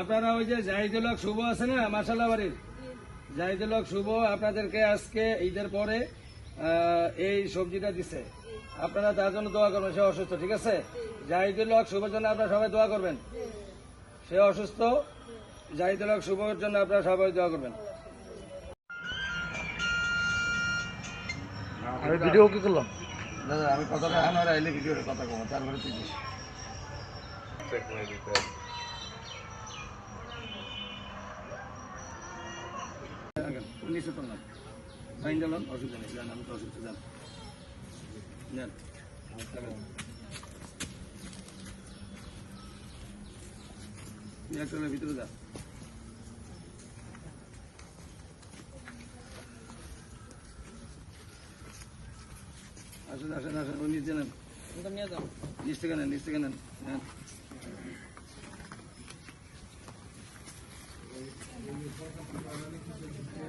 আপনারা ওই যে জাহিদুল হক শুভ আছে না মাসাল্লাহ বাড়ির? জাহিদুল হক শুভ আপনাদেরকে আজকে ঈদের পরে এই সবজিটা দিছে। আপনারা তার জন্য দোয়া করবেন সে অসুস্থ ঠিক আছে? জাহিদুল হক শুভর জন্য আপনারা সবাই দোয়া করবেন। সে অসুস্থ জাহিদুল হক শুভর জন্য আপনারা সবাই দোয়া করবেন। আমি ভিডিও কি করলাম? দাদা আমি কথাটা আইলে ভিডিওর কথা কমো তারপরে তুই তো না ফাইন দিলাম অসুবিধা নেই। যান আমি তো অসুবিধা যান। যান। ভিতরে যা। আসুন আসেন আসেন। ওই নিচে নেন। নিচ থেকে নেন নিচ থেকে নেন। নেন।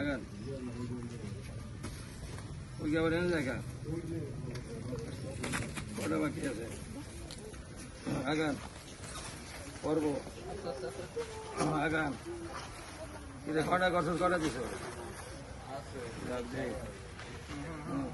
আগান। ওই আবার এনে দেখা। কটা বাকি আছে? আগান। করব আগান। এটা কটা কঠোর কটা দিছে? যাক দে। হুম।